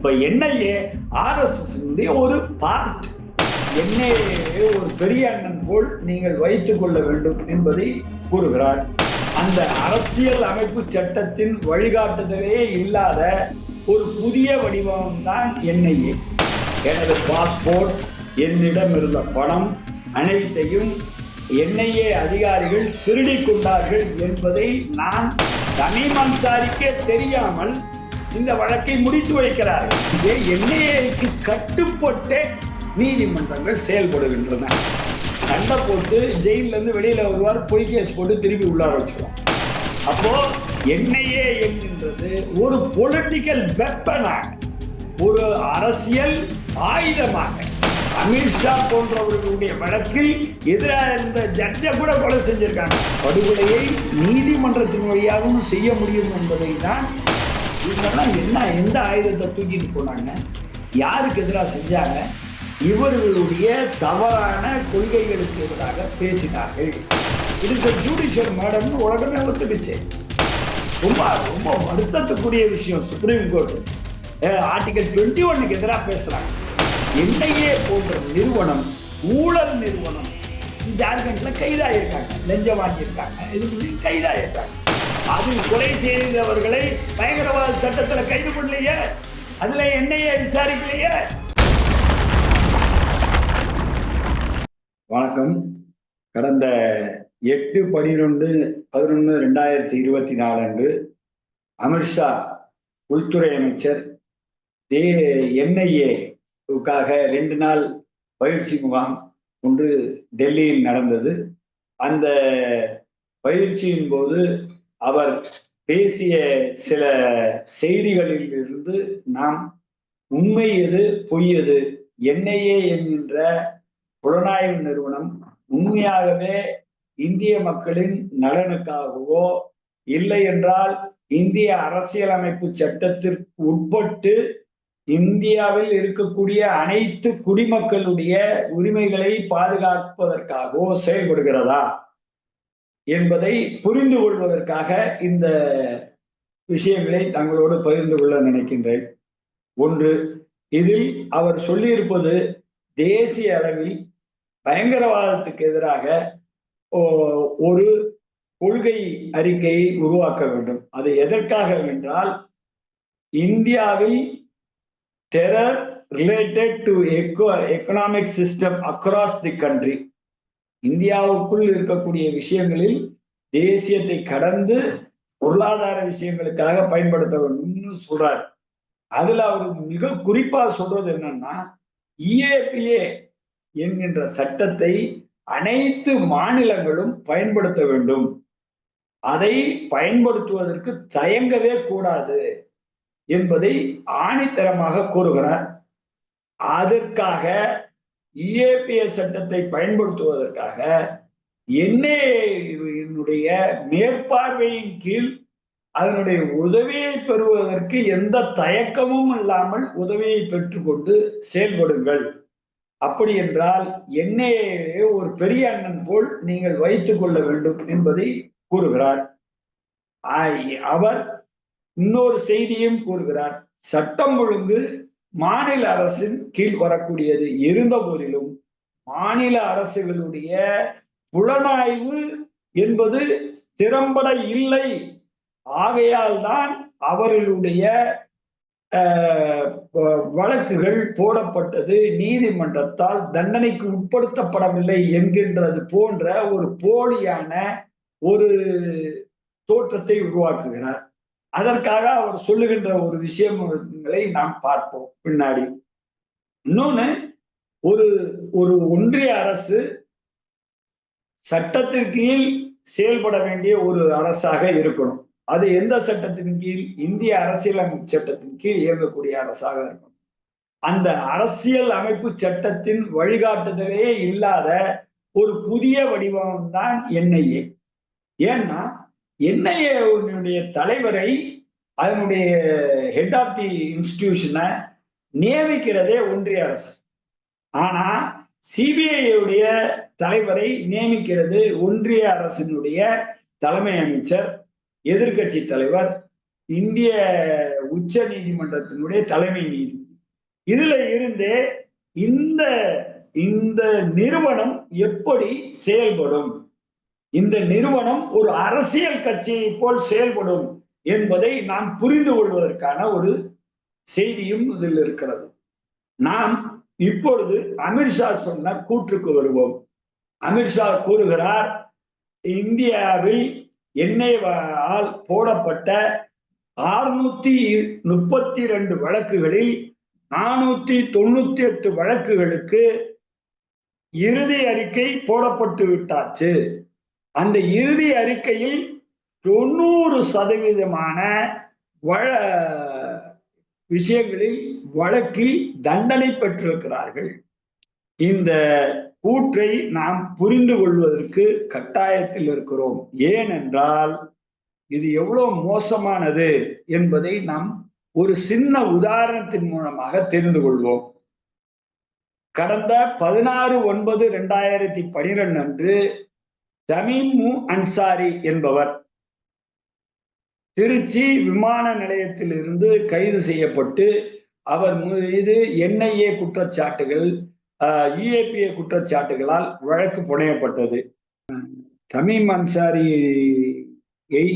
இப்ப NIA RSS ஒரு part NIA ஒரு பெரிய அண்ணன் போல் நீங்கள் வைத்துக் கொள்ள வேண்டும் என்பதை கூறுகிறார். அந்த அரசியல் அமைப்பு சட்டத்தின் வழிகாட்டுதலே இல்லாத ஒரு புதிய வடிவம் தான் என்ஐஏ எனது பாஸ்போர்ட் என்னிடம் இருந்த பணம் அனைத்தையும் என்ஐஏ அதிகாரிகள் திருடி கொண்டார்கள் என்பதை நான் தனி அன்சாரிக்கே தெரியாமல் இந்த வழக்கை முடித்து வைக்கிறார்கள் இதே என்ஐஏக்கு கட்டுப்பட்டே நீதிமன்றங்கள் செயல்படுகின்றன. சண்டை போட்டு ஜெயில இருந்து வெளியில வருவார் பொய் கேஸ் போட்டு திருப்பி உள்ளார வச்சுருவோம் அப்போ என்ஐஏ என்கின்றது ஒரு பொலிட்டிக்கல் வெப்பனாக ஒரு அரசியல் ஆயுதமாக. அமித்ஷா போன்றவர்களுடைய வழக்கில் எதிராக இருந்த ஜட்ஜை கூட கொலை செஞ்சிருக்காங்க. படுகொலையை நீதிமன்றத்தின் வழியாகவும் செய்ய முடியும் என்பதை தான் இவங்கெல்லாம் என்ன எந்த ஆயுதத்தை தூக்கிட்டு போனாங்க? யாருக்கு எதிராக செஞ்சாங்க? இவர்களுடைய தவறான கொள்கைகளுக்கு எதிராக பேசினார்கள். இது ஜூடிஷியல் மேடம்னு உலகமே ஒத்துக்குச்சு. ரொம்ப ரொம்ப வருத்தத்துக்குரிய விஷயம் சுப்ரீம் கோர்ட் ஆர்டிகல் டுவெண்ட்டி ஒன்னுக்கு எதிராக பேசுறாங்க. என்ஐஏ போன்ற நிறுவனம் ஊழல் நிறுவனம் ஜார்க்கண்ட்ல கைதாயிருக்காங்க லஞ்சம் வாங்கியிருக்காங்க இது பண்ணி அது அதில் கொலை செய்தவர்களை பயங்கரவாத சட்டத்துல கைது பண்ணலையே? அதுல என்னையே விசாரிக்கலையே? வணக்கம். கடந்த எட்டு பனிரெண்டு பதினொன்று ரெண்டாயிரத்தி இருபத்தி நாலு அன்று அமித்ஷா உள்துறை அமைச்சர் தே என்ஐஏவுக்காக ரெண்டு நாள் பயிற்சி முகாம் ஒன்று டெல்லியில் நடந்தது. அந்த பயிற்சியின் போது அவர் பேசிய சில செய்திகளில் இருந்து நாம் உண்மை எது பொய் எது என்ஐஏ என்கின்ற புலனாய்வு நிறுவனம் உண்மையாகவே இந்திய மக்களின் நலனுக்காகவோ இல்லை என்றால் இந்திய அரசியலமைப்பு சட்டத்திற்கு உட்பட்டு இந்தியாவில் இருக்கக்கூடிய அனைத்து குடிமக்களுடைய உரிமைகளை பாதுகாப்பதற்காகவோ செயல்படுகிறதா? என்பதை புரிந்து கொள்வதற்காக இந்த விஷயங்களை தங்களோடு பகிர்ந்து கொள்ள நினைக்கின்றேன். ஒன்று இதில் அவர் சொல்லியிருப்பது தேசிய அளவில் பயங்கரவாதத்துக்கு எதிராக ஒரு கொள்கை அறிக்கையை உருவாக்க வேண்டும். அது எதற்காக என்றால் இந்தியாவில் terror related to economic system across the country இந்தியாவுக்குள் இருக்கக்கூடிய விஷயங்களில் தேசியத்தை கடந்து பொருளாதார விஷயங்களுக்காக பயன்படுத்த வேண்டும்னு சொல்றாரு. அதுல அவர் மிக குறிப்பா சொல்றது என்னன்னா இஏபிஏ என்கின்ற சட்டத்தை அனைத்து மாநிலங்களும் பயன்படுத்த வேண்டும். அதை பயன்படுத்துவதற்கு தயங்கவே கூடாது என்பதை ஆணித்தரமாக கூறுகிறார். அதற்காக இஏபிஎஸ் சட்டத்தை பயன்படுத்துவதற்காக என்னுடைய மேற்பார்வையின் கீழ் அதனுடைய உதவியை பெறுவதற்கு எந்த தயக்கமும் இல்லாமல் உதவியை பெற்றுக்கொண்டு செயல்படுங்கள். அப்படி என்றால் என்னையே ஒரு பெரிய அண்ணன் போல் நீங்கள் வைத்துக் கொள்ள வேண்டும் என்பதை கூறுகிறார். அவர் இன்னொரு செய்தியும் கூறுகிறார். சட்டம் ஒழுங்கு மாநில அரசின் கீழ் வரக்கூடியது இருந்த போதிலும் மாநில அரசுகளுடைய புலனாய்வு என்பது திறம்பட இல்லை. ஆகையால் தான் அவர்களுடைய வழக்குகள் போடப்பட்டது. நீதிமன்றத்தால் தண்டனைக்கு உட்படுத்தப்படவில்லை என்கின்றது போன்ற ஒரு போலியான ஒரு தோற்றத்தை உருவாக்குகிறார். அதற்காக அவர் சொல்லுகின்ற ஒரு விஷயங்களை நாம் பார்ப்போம் பின்னாடி. இன்னொன்னு ஒரு ஒரு ஒன்றிய அரசு சட்டத்திற்கு கீழ் செயல்பட வேண்டிய ஒரு அரசாக இருக்கணும். அது எந்த சட்டத்தின் கீழ்? இந்திய அரசியலமைப்பு சட்டத்தின் கீழ் இயங்கக்கூடிய அரசாக இருக்கணும். அந்த அரசியல் அமைப்பு சட்டத்தின் வழிகாட்டுதலே இல்லாத ஒரு புதிய வடிவம் தான் என்ஐஏ. ஏன்னா என்ஐஏனுடைய தலைவரை அதனுடைய ஹெட் ஆஃப் தி இன்ஸ்டிடியூஷனை நியமிக்கிறதே ஒன்றிய அரசு. ஆனா சிபிஐயுடைய தலைவரை நியமிக்கிறது ஒன்றிய அரசினுடைய தலைமை அமைச்சர் எதிர்கட்சி தலைவர் இந்திய உச்ச நீதிமன்றத்தினுடைய தலைமை நீதி. இதுல இருந்து இந்த இந்த நிறுவனம் எப்படி செயல்படும்? இந்த நிறுவனம் ஒரு அரசியல் கட்சியை போல் செயல்படும் என்பதை நாம் புரிந்து கொள்வதற்கான ஒரு செய்தியும் இதில் இருக்கிறது. நாம் இப்பொழுது அமித்ஷா சொன்ன கூற்றுக்கு வருவோம். அமித்ஷா கூறுகிறார் இந்தியாவில் எண்ணெயால் போடப்பட்ட ஆறுநூத்தி முப்பத்தி ரெண்டு வழக்குகளில் நானூத்தி தொண்ணூத்தி எட்டு வழக்குகளுக்கு இறுதி அறிக்கை போடப்பட்டு விட்டாச்சு. அந்த இறுதி அறிக்கையில் தொண்ணூறு சதவீதமான வழ விஷயங்களில் வழக்கில் தண்டனை பெற்றிருக்கிறார்கள். இந்த கூற்றை நாம் புரிந்து கொள்வதற்கு கட்டாயத்தில் இருக்கிறோம். ஏனென்றால் இது எவ்வளவு மோசமானது என்பதை நாம் ஒரு சின்ன உதாரணத்தின் மூலமாக தெரிந்து கொள்வோம். கடந்த பதினாறு ஒன்பது இரண்டாயிரத்தி பனிரெண்டு அன்று தமீமு அன்சாரி என்பவர் திருச்சி விமான நிலையத்திலிருந்து கைது செய்யப்பட்டு அவர் மீது என்ஐஏ குற்றச்சாட்டுகள் யுஏபிஏ குற்றச்சாட்டுகளால் வழக்கு புனையப்பட்டது. தமீம் அன்சாரியை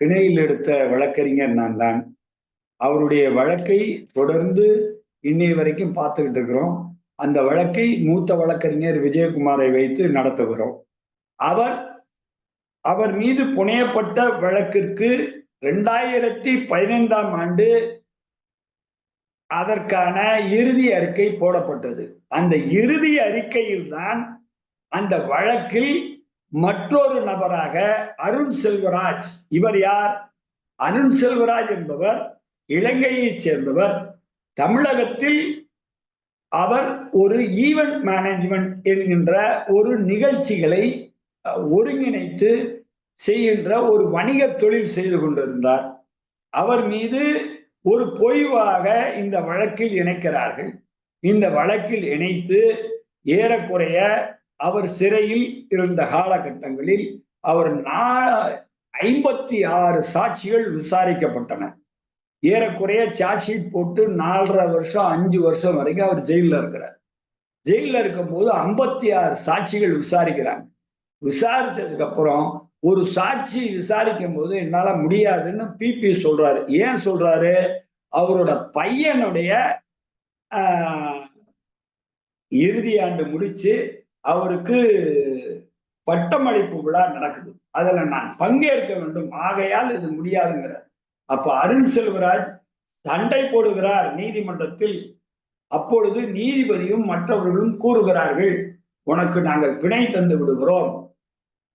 பிணையில் எடுத்த வழக்கறிஞர் நான் தான். அவருடைய வழக்கை தொடர்ந்து இன்னை வரைக்கும் பார்த்துக்கிட்டு இருக்கிறோம். அந்த வழக்கை மூத்த வழக்கறிஞர் விஜயகுமாரை வைத்து நடத்துகிறோம். அவர் அவர் மீது புனையப்பட்ட வழக்கிற்கு ரெண்டாயிரத்தி பதினைந்தாம் ஆண்டு அதற்கான இறுதி அறிக்கை போடப்பட்டது. அந்த இறுதி அறிக்கையில் தான் அந்த வழக்கில் மற்றொரு நபராக அருண் செல்வராஜ் இவர் யார்? அருண் செல்வராஜ் என்பவர் இலங்கையைச் சேர்ந்தவர். தமிழகத்தில் அவர் ஒரு ஈவெண்ட் மேனேஜ்மெண்ட் என்கின்ற ஒரு நிகழ்ச்சிகளை ஒருங்கிணைத்து செய்கின்ற ஒரு வணிக தொழில் செய்து கொண்டிருந்தார். அவர் மீது ஒரு பொய்வாக இந்த வழக்கில் இணைக்கிறார்கள். இந்த வழக்கில் இணைத்து ஏறக்குறைய அவர் சிறையில் இருந்த காலகட்டங்களில் அவர் நா ஐம்பத்தி ஆறு சாட்சிகள் விசாரிக்கப்பட்டன. ஏறக்குறைய சார்ஜ் ஷீட் போட்டு நாலரை வருஷம் அஞ்சு வருஷம் வரைக்கும் அவர் ஜெயிலில் இருக்கிறார். ஜெயிலில் இருக்கும்போது ஐம்பத்தி ஆறு சாட்சிகள் விசாரிக்கிறாங்க. விசாரிச்சதுக்கு அப்புறம் ஒரு சாட்சி விசாரிக்கும் போது என்னால முடியாதுன்னு பிபி சொல்றாரு. ஏன் சொல்றாரு? அவரோட பையனுடைய இறுதி ஆண்டு முடிச்சு அவருக்கு பட்டமளிப்பு விழா நடக்குது. அதுல நான் பங்கேற்க வேண்டும். ஆகையால் இது முடியாதுங்கிற அப்ப அருண் செல்வராஜ் சண்டை போடுகிறார் நீதிமன்றத்தில். அப்பொழுது நீதிபதியும் மற்றவர்களும் கூறுகிறார்கள் உனக்கு நாங்கள் பிணை தந்து விடுகிறோம்.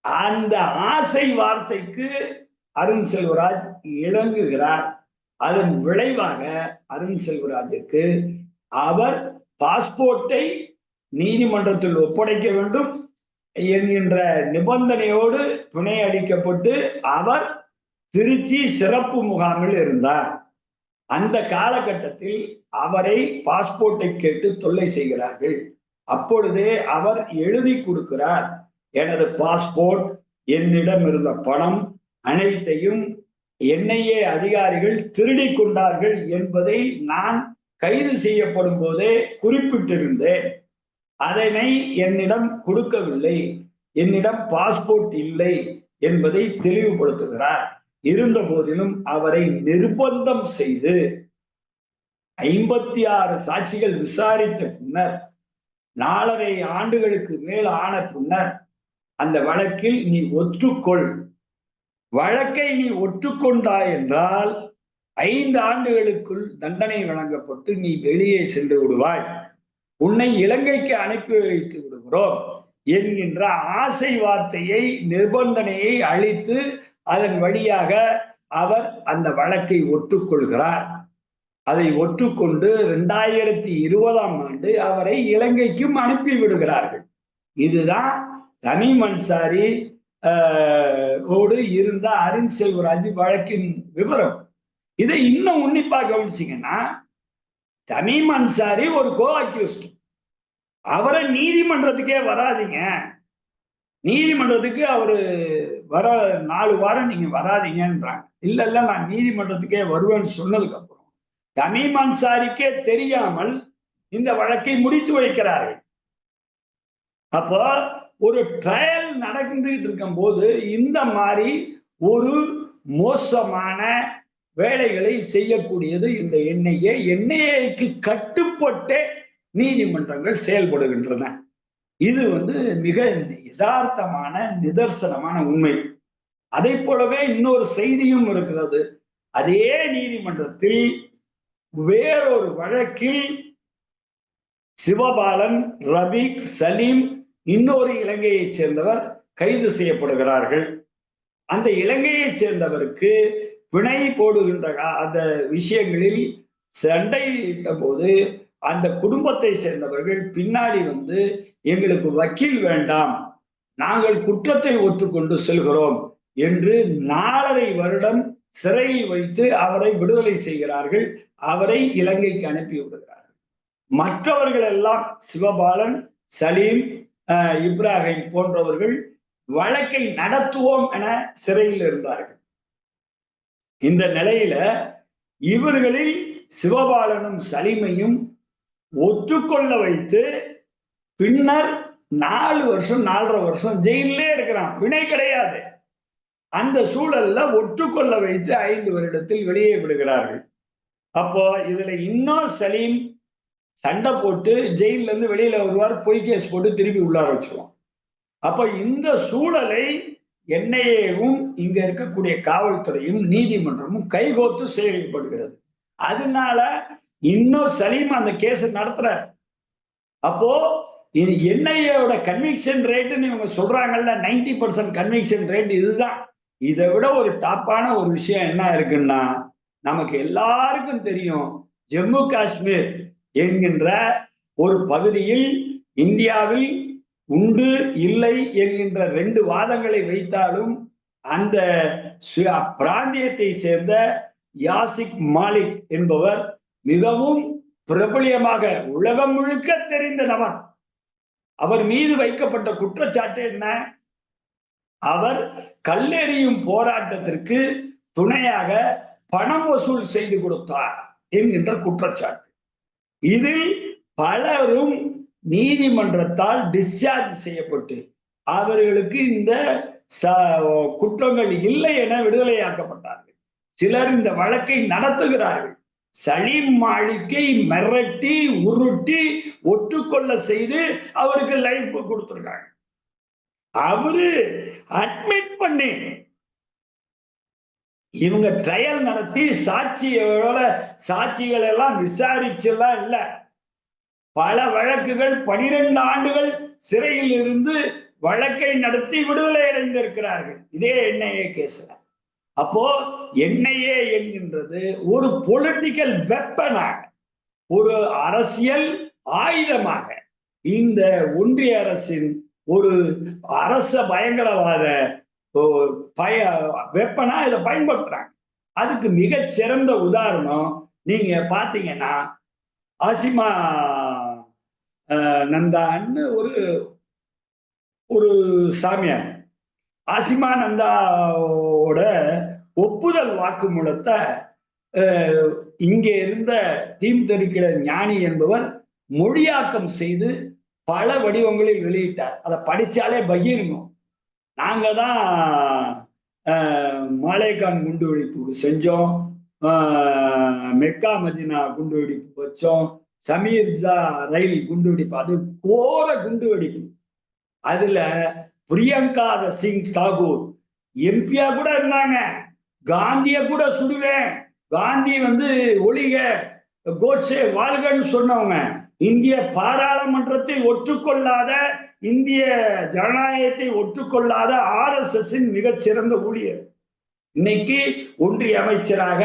அந்த ஆசை வார்த்தைக்கு அருண் செல்வராஜ் இறங்குகிறார் அதன் விளைவாக அருண் செல்வராஜுக்கு அவர் பாஸ்போர்ட்டை நீதிமன்றத்தில் ஒப்படைக்க வேண்டும் என்கின்ற நிபந்தனையோடு துணை அளிக்கப்பட்டு அவர் திருச்சி சிறப்பு முகாமில் இருந்தார். அந்த காலகட்டத்தில் அவரை பாஸ்போர்ட்டை கேட்டு தொல்லை செய்கிறார்கள். அப்பொழுதே அவர் எழுதி கொடுக்கிறார். எனது பாஸ்போர்ட் என்னிடம் இருந்த பணம் அனைத்தையும் என்னையே அதிகாரிகள் திருடி கொண்டார்கள் என்பதை நான் கைது செய்யப்படும் போதே குறிப்பிட்டிருந்தேன். அதனை என்னிடம் கொடுக்கவில்லை. என்னிடம் பாஸ்போர்ட் இல்லை என்பதை தெளிவுபடுத்துகிறார். இருந்த போதிலும் அவரை நிர்பந்தம் செய்து ஐம்பத்தி ஆறு சாட்சிகள் விசாரித்த பின்னர் நாலரை ஆண்டுகளுக்கு மேல் ஆன பின்னர் அந்த வழக்கில் நீ ஒற்றுக்கொள் வழக்கை நீ ஒற்றுக்கொண்டாய் என்றால் ஐந்து ஆண்டுகளுக்குள் தண்டனை வழங்கப்பட்டு நீ வெளியே சென்று விடுவாய். உன்னை இலங்கைக்கு அனுப்பி வைத்து விடுகிறோம் என்கின்ற ஆசை வார்த்தையை நிபந்தனையை அளித்து அதன் வழியாக அவர் அந்த வழக்கை ஒற்றுக்கொள்கிறார் அதை ஒற்றுக்கொண்டு இரண்டாயிரத்தி இருபதாம் ஆண்டு அவரை இலங்கைக்கும் அனுப்பி விடுகிறார்கள். இதுதான் தமீம் அன்சாரி ஓடு இருந்த அருண் செல்வராஜ் வழக்கின் விவரம் இதை இன்னும் உன்னிப்பா கவனிச்சிங்கன்னா தமீம் அன்சாரி ஒரு கோ அக்யூஸ்ட் அவரை நீதிமன்றத்துக்கே வராதிங்க. நீதிமன்றத்துக்கு அவரு வர நாலு வாரம் நீங்க வராதீங்கன்றாங்க. இல்ல இல்ல நான் நீதிமன்றத்துக்கே வருவேன்னு சொன்னதுக்கு அப்புறம் தமீம் அன்சாரிக்கே தெரியாமல் இந்த வழக்கை முடித்து வைக்கிறார்கள் அப்போ ஒரு ட்ரையல் நடந்துகிட்டு இருக்கும் போது இந்த மாதிரி ஒரு மோசமான வேலைகளை செய்யக்கூடியது இந்த என்ஐஏ என்ஐஏக்கு கட்டுப்பட்டே நீதிமன்றங்கள் செயல்படுகின்றன. இது வந்து மிக யதார்த்தமான நிதர்சனமான உண்மை. அதை போலவே இன்னொரு செய்தியும் இருக்கிறது. அதே நீதிமன்றத்தில் வேறொரு வழக்கில் சிவபாலன் ரபீக் சலீம் இன்னொரு இலங்கையைச் சேர்ந்தவர் கைது செய்யப்படுகிறார்கள். அந்த இலங்கையைச் சேர்ந்தவருக்கு பிணை போடுகின்ற அந்த விஷயங்களில் சண்டையிட்ட போது அந்த குடும்பத்தை சேர்ந்தவர்கள் பின்னாடி வந்து எங்களுக்கு வக்கீல் வேண்டாம் நாங்கள் குற்றத்தை ஒத்துக்கொண்டு செல்கிறோம் என்று நாலரை வருடம் சிறையில் வைத்து அவரை விடுதலை செய்கிறார்கள். அவரை இலங்கைக்கு அனுப்பி விடுகிறார்கள் மற்றவர்கள் எல்லாம் சிவபாலன் சலீம் இப்ராஹிம் போன்றவர்கள் வழக்கை நடத்துவோம் என சிறையில் இருந்தார்கள். இந்த நிலையில இவர்களில் சிவபாலனும் சலீமையும் ஒத்துக்கொள்ள வைத்து பின்னர் நாலு வருஷம் நாலரை வருஷம் ஜெயிலே இருக்கிறான். வினை கிடையாது. அந்த சூழல்ல ஒட்டுக்கொள்ள வைத்து ஐந்து வருடத்தில் வெளியே விடுகிறார்கள். அப்போ இதுல இன்னும் சலீம் சண்டை போட்டு ஜெயில இருந்து வெளியில வருவார் பொய் கேஸ் போட்டு திருப்பி உள்ளார வச்சிருவோம் அப்ப இந்த சூழலை என்ஐஏவும் இங்க இருக்கக்கூடிய காவல்துறையும் நீதிமன்றமும் கைகோத்து செயல்படுகிறது. அதனால இன்னும் சலீம் அந்த கேஸ் நடத்துற. அப்போ இது என்ஐஏவோட கன்விக்ஷன் ரேட்டுன்னு இவங்க சொல்றாங்கல்ல நைன்டி பர்சன்ட் கன்விக்ஷன் ரேட் இதுதான். இதை விட ஒரு டாப்பான ஒரு விஷயம் என்ன இருக்குன்னா நமக்கு எல்லாருக்கும் தெரியும் ஜம்மு காஷ்மீர் என்கின்ற ஒரு பகுதியில் இந்தியாவில் உண்டு இல்லை என்கின்ற ரெண்டு வாதங்களை வைத்தாலும் அந்த பிராந்தியத்தை சேர்ந்த யாசிக் மாலிக் என்பவர் மிகவும் பிரபலியமாக உலகம் முழுக்க தெரிந்த நபர். அவர் மீது வைக்கப்பட்ட குற்றச்சாட்டு என்ன? அவர் கல்லெறியும் போராட்டத்திற்கு துணையாக பணம் வசூல் செய்து கொடுத்தார் என்கின்ற குற்றச்சாட்டு. இதில் பலரும் நீதிமன்றத்தால் டிஸ்சார்ஜ் செய்யப்பட்டு அவர்களுக்கு இந்த ச- குற்றங்கள் இல்லை என விடுதலையாக்கப்பட்டார்கள். சிலர் இந்த வழக்கை நடத்துகிறார்கள். சலீம் மாளிகை மிரட்டி உருட்டி ஒட்டுக்கொள்ள செய்து அவருக்கு லைஃப் கொடுத்துருக்காங்க. அவரு அட்மிட் பண்ணி இவங்க ட்ரையல் நடத்தி சாட்சியோட சாட்சிகள் எல்லாம் விசாரிச்செல்லாம் இல்லை. பல வழக்குகள் பனிரெண்டு ஆண்டுகள் சிறையில் இருந்து வழக்கை நடத்தி விடுதலை அடைந்திருக்கிறார்கள். இதே என்ஐஏ கேஸ்ல அப்போ என்ஐஏ என்கின்றது ஒரு பொலிட்டிக்கல் வெப்பனாக ஒரு அரசியல் ஆயுதமாக இந்த ஒன்றிய அரசின் ஒரு அரச பயங்கரவாத பய வெப்பனா இதை பயன்படுத்துறாங்க. அதுக்கு மிக சிறந்த உதாரணம் நீங்க பாத்தீங்கன்னா அசிமா நந்தான்னு ஒரு ஒரு சாமியார். ஆசிமா நந்தாவோட ஒப்புதல் வாக்குமூலத்தை இங்கே இருந்த தீம் தெரிக்கிற ஞானி என்பவர் மொழியாக்கம் செய்து பல வடிவங்களில் வெளியிட்டார். அதை படிச்சாலே பகிரணும் நாங்க தான் அஹ், குண்டு வெடிப்பு செஞ்சோம் மெக்கா மதினா குண்டு வெடிப்பு வச்சோம் சமீர்ஜா ரயில் குண்டு வெடிப்பு அது கோர குண்டு வெடிப்பு அதுல பிரியங்கா சிங் தாகூர் எம்பியா கூட இருந்தாங்க. காந்திய கூட சுடுவேன். காந்தி வந்து ஒளிக கோட்சே வாழ்கன்னு சொன்னவங்க. இந்திய பாராளுமன்றத்தை ஒற்றுக்கொள்ளாத இந்திய ஜனநாயகத்தை ஒற்றுக்கொள்ளாத ஆர்எஸ்எஸ் மிகச்சிறந்த ஊழியர். இன்னைக்கு ஒன்றிய அமைச்சராக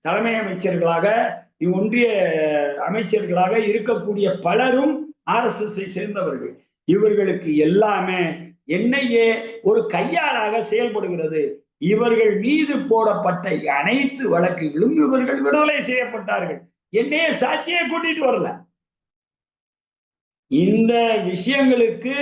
தலைமை அமைச்சர்களாக ஒன்றிய அமைச்சர்களாக இருக்கக்கூடிய பலரும் ஆர்எஸ்எஸ்ஸை சேர்ந்தவர்கள். இவர்களுக்கு எல்லாமே என்னையே ஒரு கையாளாக செயல்படுகிறது. இவர்கள் மீது போடப்பட்ட அனைத்து வழக்குகளும் இவர்கள் விடுதலை செய்யப்பட்டார்கள். என்னையே சாட்சியை கூட்டிட்டு வரல. இந்த விஷயங்களுக்கு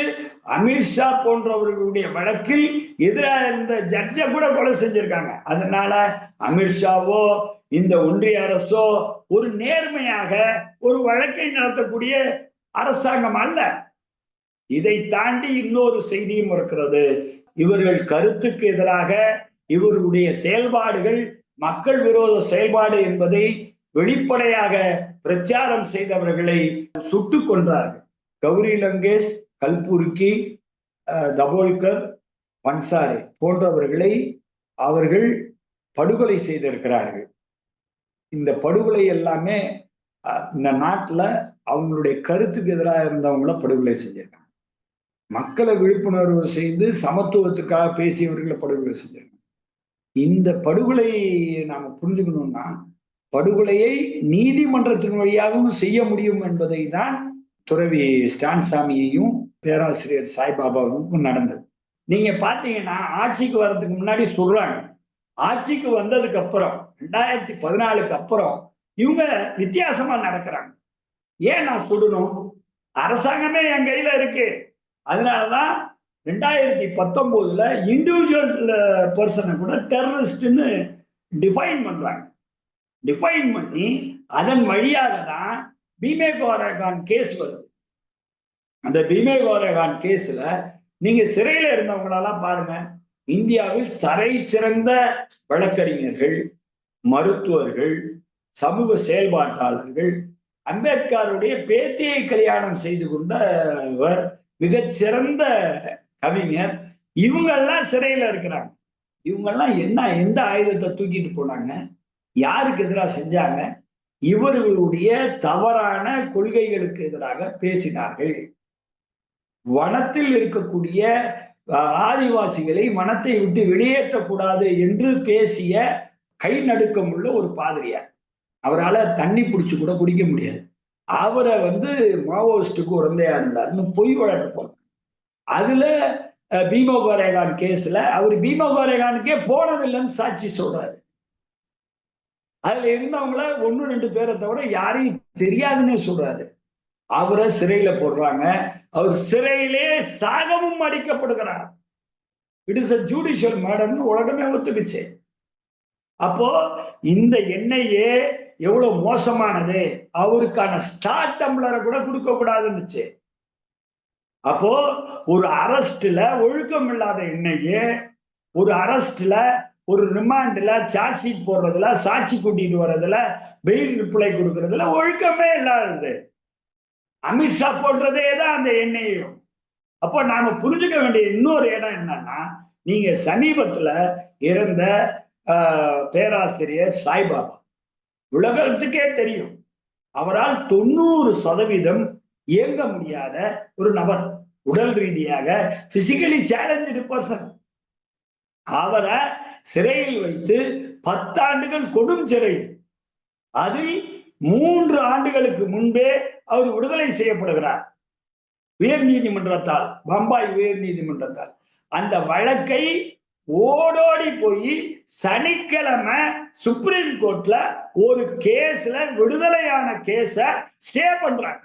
அமித்ஷா போன்றவர்களுடைய வழக்கில் எதிராக இருந்த ஜட்ஜை கூட கொலை செஞ்சிருக்காங்க. அதனால அமித்ஷாவோ இந்த ஒன்றிய அரசோ ஒரு நேர்மையாக ஒரு வழக்கை நடத்தக்கூடிய அரசாங்கம் அல்ல. இதை தாண்டி இன்னொரு செய்தியும் இருக்கிறது. இவர்கள் கருத்துக்கு எதிராக இவர்களுடைய செயல்பாடுகள் மக்கள் விரோத செயல்பாடு என்பதை வெளிப்படையாக பிரச்சாரம் செய்தவர்களை சுட்டுக் கொன்றார்கள். கௌரி லங்கேஷ் கல்புர்கி தபோல்கர் பன்சாரி போன்றவர்களை அவர்கள் படுகொலை செய்திருக்கிறார்கள். இந்த படுகொலை எல்லாமே இந்த நாட்டில் அவங்களுடைய கருத்துக்கு எதிராக இருந்தவங்கள படுகொலை செஞ்சிருக்காங்க. மக்களை விழிப்புணர்வு செய்து சமத்துவத்துக்காக பேசியவர்களை படுகொலை செஞ்சிருக்காங்க. இந்த படுகொலையை நாம் புரிஞ்சுக்கணும்னா படுகொலையை நீதிமன்றத்தின் வழியாகவும் செய்ய முடியும் என்பதை தான் துறவி ஸ்டான்சாமியையும் பேராசிரியர் சாய்பாபாவுக்கும் நடந்தது நீங்க பாத்தீங்கன்னா ஆட்சிக்கு வர்றதுக்கு முன்னாடி சொல்றாங்க. ஆட்சிக்கு வந்ததுக்கு அப்புறம் ரெண்டாயிரத்தி பதினாலுக்கு அப்புறம் இவங்க வித்தியாசமா நடக்கிறாங்க. ஏன் நான் சுடணும் அரசாங்கமே என் கையில இருக்கு. அதனாலதான் ரெண்டாயிரத்தி பத்தொன்பதுல இண்டிவிஜுவல் பர்சனை கூட டெரரிஸ்ட்னு டிஃபைன் பண்றாங்க. டிஃபைன் பண்ணி அதன் வழியாக தான் பீமே கோரேகான் கேஸ் வருது அந்த பீமே கோரேகான் கேஸ்ல நீங்க சிறையில இருந்தவங்களெல்லாம் பாருங்க. இந்தியாவில் தரை சிறந்த வழக்கறிஞர்கள் மருத்துவர்கள் சமூக செயல்பாட்டாளர்கள் அம்பேத்கருடைய பேத்தியை கல்யாணம் செய்து கொண்டவர் மிகச்சிறந்த கவிஞர். இவங்கெல்லாம் சிறையில இருக்கிறாங்க. இவங்கெல்லாம் என்ன எந்த ஆயுதத்தை தூக்கிட்டு போனாங்க? யாருக்கு எதிராக செஞ்சாங்க? இவர்களுடைய தவறான கொள்கைகளுக்கு எதிராக பேசினார்கள். வனத்தில் இருக்கக்கூடிய ஆதிவாசிகளை வனத்தை விட்டு வெளியேற்றக்கூடாது என்று பேசிய கை நடுக்கம் உள்ள ஒரு பாதிரியார். அவரால் தண்ணி பிடிச்சி கூட குடிக்க முடியாது. அவரை வந்து மாவோயிஸ்டுக்கு உடந்தையா இருந்தார்னு பொய் வழக்கு அதுல அஹ், பீமா கோரேகான் கேஸ்ல அவர் பீமா கோரேகானுக்கே போனதில்லைன்னு சாட்சி சொல்றாரு. அதுல இருந்தவங்கள ஒன்னு ரெண்டு பேரை தவிர யாரையும் தெரியாதுன்னே சொல்றாரு. அவரை சிறையில போடுறாங்க. அவர் சிறையிலே சாகமும் அடிக்கப்படுகிறார். இட் இஸ் அ ஜுடிஷியல் மேடர்னு உலகமே ஒத்துக்குச்சு. அப்போ இந்த எண்ணெயே எவ்வளவு மோசமானது? அவருக்கான ஸ்டார்ட் டம்ளரை கூட கொடுக்க கூடாதுன்னுச்சு. அப்போ ஒரு அரஸ்ட்ல ஒழுக்கம் இல்லாத எண்ணெயே ஒரு அரஸ்ட்ல ஒரு ரிமாண்ட்ல சார்ஜ் ஷீட் போடுறதுல சாட்சி கூட்டிட்டு வர்றதுல பெயில் ரிப்ளை கொடுக்கறதுல ஒழுக்கமே இல்லாதது. அமித்ஷா போடுறதே தான் அந்த எண்ணெயையும் அப்போ நாம புரிஞ்சுக்க வேண்டிய இன்னொரு இடம் என்னன்னா நீங்க சமீபத்துல இறந்த பேராசிரியர் சாய்பாபா. உலகத்துக்கே தெரியும். அவரால் தொண்ணூறு சதவீதம் இயங்க முடியாத ஒரு நபர். உடல் ரீதியாக பிசிக்கலி சேலஞ்சு பர்சன் அவரை சிறையில் வைத்து பத்தாண்டுகள் கொடும் சிறையில் அதில் மூன்று ஆண்டுகளுக்கு முன்பே அவர் விடுதலை செய்யப்படுகிறார். உயர் நீதிமன்றத்தால் பம்பாய் உயர் நீதிமன்றத்தால். அந்த வழக்கை ஓடோடி போய் சனிக்கிழமை சுப்ரீம் கோர்ட்ல ஒரு கேஸ்ல விடுதலையான கேஸ ஸ்டே பண்றாங்க.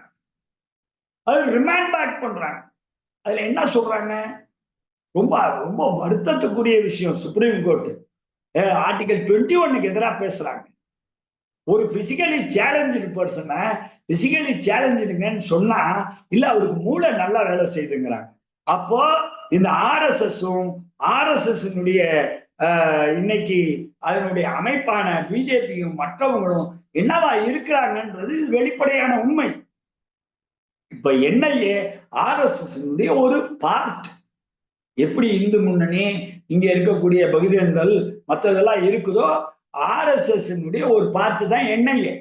அது ரிமாண்ட் பேக் பண்றாங்க. அதுல என்ன சொல்றாங்க? ரொம்ப ரொம்ப வருத்தத்துக்குரிய விஷயம் சுப்ரீம் கோர்ட் ஆர்டிகல் டுவெண்ட்டி ஒன்னுக்கு எதிராக பேசுறாங்க. ஒரு பிசிக்கலி சேலஞ்சு பர்சனை பிசிக்கலி சேலஞ்சுங்கன்னு சொன்னா இல்ல அவருக்கு மூளை நல்லா வேலை செய்யுதுங்கிறாங்க. அப்போ இந்த ஆர்எஸ்எஸும் ஆர்எஸ்எஸ்னுடைய இன்னைக்கு அதனுடைய அமைப்பான பிஜேபியும் மற்றவங்களும் என்னவா இருக்கிறாங்கன்றது வெளிப்படையான உண்மை. இப்ப என்ஐஏ ஆர்எஸ்எஸ் ஒரு பார்ட் எப்படி இந்து முன்னணி இங்க இருக்கக்கூடிய பகுஜன்கள் மற்றதெல்லாம் இருக்குதோ ஆர்எஸ்எஸ் ஒரு பார்ட் தான் என்ஐஏ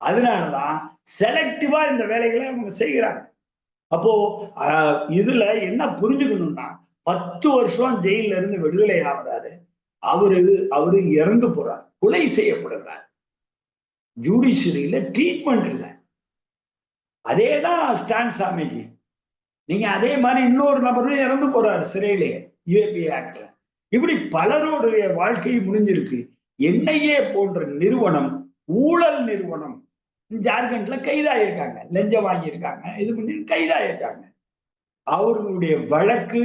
அதனாலதான் செலக்டிவா இந்த வேலைகளை அவங்க செய்கிறாங்க. அப்போ இதுல என்ன புரிஞ்சுக்கணும்னா பத்து வருஷம் ஜெயில இருந்து விடுதலை ஆகுறாரு. அவரு அவரு இறந்து போறார் கொலை செய்யப்படுகிறார். ஜுடிஷியரியில ட்ரீட்மெண்ட் இல்லை. அதேதான் ஸ்டான் சாமிக்கு நீங்க அதே மாதிரி இன்னொரு நபரும் இறந்து போறாரு சிறையிலே யூஏபி ஆக்ட்ல. இப்படி பலருடைய வாழ்க்கை முடிஞ்சிருக்கு. என்ஐஏ போன்ற நிறுவனம் ஊழல் நிறுவனம் ஜார்க்கண்ட்ல கைதாயிருக்காங்க. லஞ்சம் வாங்கியிருக்காங்க. இது பண்ணி கைதாயிருக்காங்க. அவர்களுடைய வழக்கு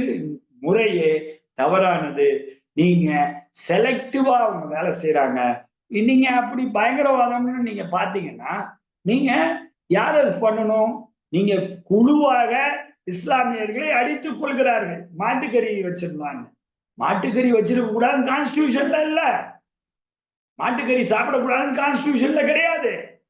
முறையே தவறானது. நீங்க செலக்டிவா அவங்க வேலை செய்யறாங்க நீங்க அப்படி பயங்கரவாதம்னு நீங்க பாத்தீங்கன்னா நீங்க யார் அது பண்ணணும்? நீங்க குழுவாக இஸ்லாமியர்களை அடித்துக் கொள்கிறார்கள். மாட்டுக்கறி வச்சிருந்தாங்க. மாட்டுக்கறி வச்சிருக்க கூடாது கான்ஸ்டியூஷன்ல இல்ல. மாட்டுக்கறி சாப்பிடக்கூடாதுன்னு கான்ஸ்டியூஷன்ல கிடையாது.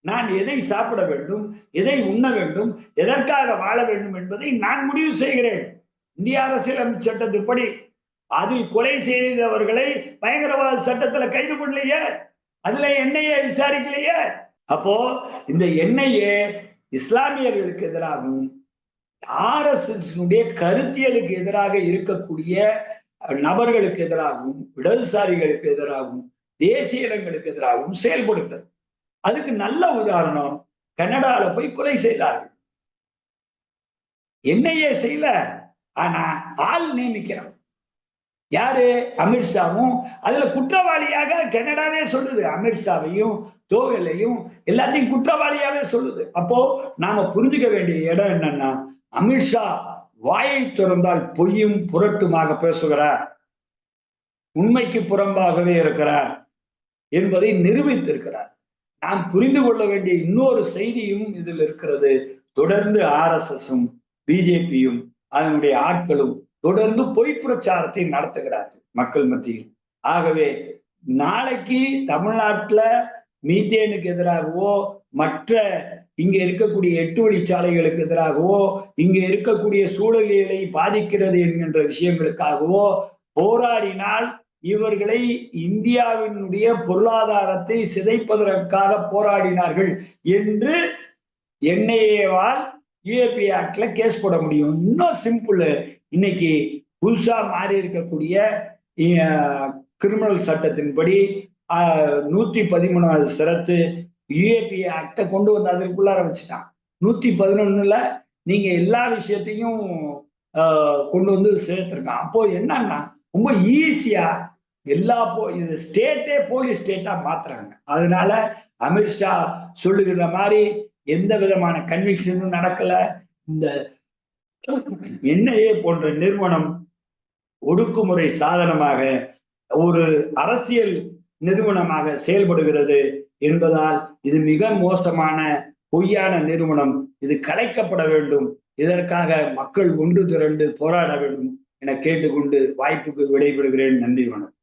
நான் எதை சாப்பிட வேண்டும் எதை உண்ண வேண்டும் எதற்காக வாழ வேண்டும் என்பதை நான் முடிவு செய்கிறேன். இந்திய அரசியலமைப்பு சட்டத்தின்படி அதில் கொலை செய்தவர்களை பயங்கரவாத சட்டத்துல கைது பண்ணலையே? அதுல என்னையே விசாரிக்கலையே? அப்போ இந்த எண்ணெயே இஸ்லாமியர்களுக்கு எதிராகவும் ஆர்எஸ்எஸ்னுடைய கருத்தியலுக்கு எதிராக இருக்கக்கூடிய நபர்களுக்கு எதிராகவும் இடதுசாரிகளுக்கு எதிராகவும் தேசிய இடங்களுக்கு எதிராகவும் செயல்படுகிறது. அதுக்கு நல்ல உதாரணம் கனடால போய் கொலை செய்தார்கள். என்னையே செய்யல ஆனா ஆள் நியமிக்கிறான். யாரு? அமித்ஷாவும் அதுல குற்றவாளியாக கனடாவே சொல்லுது. அமித்ஷாவையும் தோகலையும் எல்லாத்தையும் குற்றவாளியாவே சொல்லுது. அப்போ நாம புரிஞ்சுக்க வேண்டிய இடம் என்னன்னா அமித்ஷா வாயை திறந்தால் பொய்யும் புரட்டுமாக பேசுகிறார். உண்மைக்கு புறம்பாகவே இருக்கிறார் என்பதை நிரூபித்திருக்கிறார். நாம் புரிந்து கொள்ள வேண்டிய இன்னொரு செய்தியும் இதில் இருக்கிறது. தொடர்ந்து ஆர் எஸ் பிஜேபியும் அதனுடைய ஆட்களும் தொடர்ந்து பொய் பிரச்சாரத்தை நடத்துகிறார்கள் மக்கள் மத்தியில். ஆகவே நாளைக்கு தமிழ்நாட்டில் மீத்தேனுக்கு எதிராகவோ மற்ற இங்க இருக்கக்கூடிய எட்டு வழிச்சாலைகளுக்கு எதிராகவோ இங்க இருக்கக்கூடிய சூழலியலை பாதிக்கிறது என்கின்ற விஷயங்களுக்காகவோ போராடினால் இவர்களை இந்தியாவினுடைய பொருளாதாரத்தை சிதைப்பதற்காக போராடினார்கள் என்று என்ஐஏவால் யூஏபி ஆக்ட்ல கேஸ் போட முடியும். இன்னும் சிம்பிள். இன்னைக்கு புதுசா மாறி இருக்கக்கூடிய கிரிமினல் சட்டத்தின்படி நூத்தி பதிமூணாவது சிறத்து யூஏபி ஆக்டை கொண்டு வந்து அதற்குள்ளார வச்சுட்டான். நூத்தி பதினொன்னுல நீங்க எல்லா விஷயத்தையும் கொண்டு வந்து சேர்த்துருக்கான். அப்போ என்னன்னா ரொம்ப ஈஸியா எல்லா போ இது ஸ்டேட்டே போலீஸ் ஸ்டேட்டா மாத்துறாங்க. அதனால அமித்ஷா சொல்லுகிற மாதிரி எந்த விதமான கன்விக்ஷனும் நடக்கல. இந்த என்ஐஏ போன்ற நிறுவனம் ஒடுக்குமுறை சாதனமாக ஒரு அரசியல் நிறுவனமாக செயல்படுகிறது. என்பதால் இது மிக மோசமான பொய்யான நிறுவனம். இது கலைக்கப்பட வேண்டும். இதற்காக மக்கள் ஒன்று திரண்டு போராட வேண்டும் என கேட்டுக்கொண்டு வாய்ப்புக்கு விடைபெறுகிறேன். நன்றி வணக்கம்.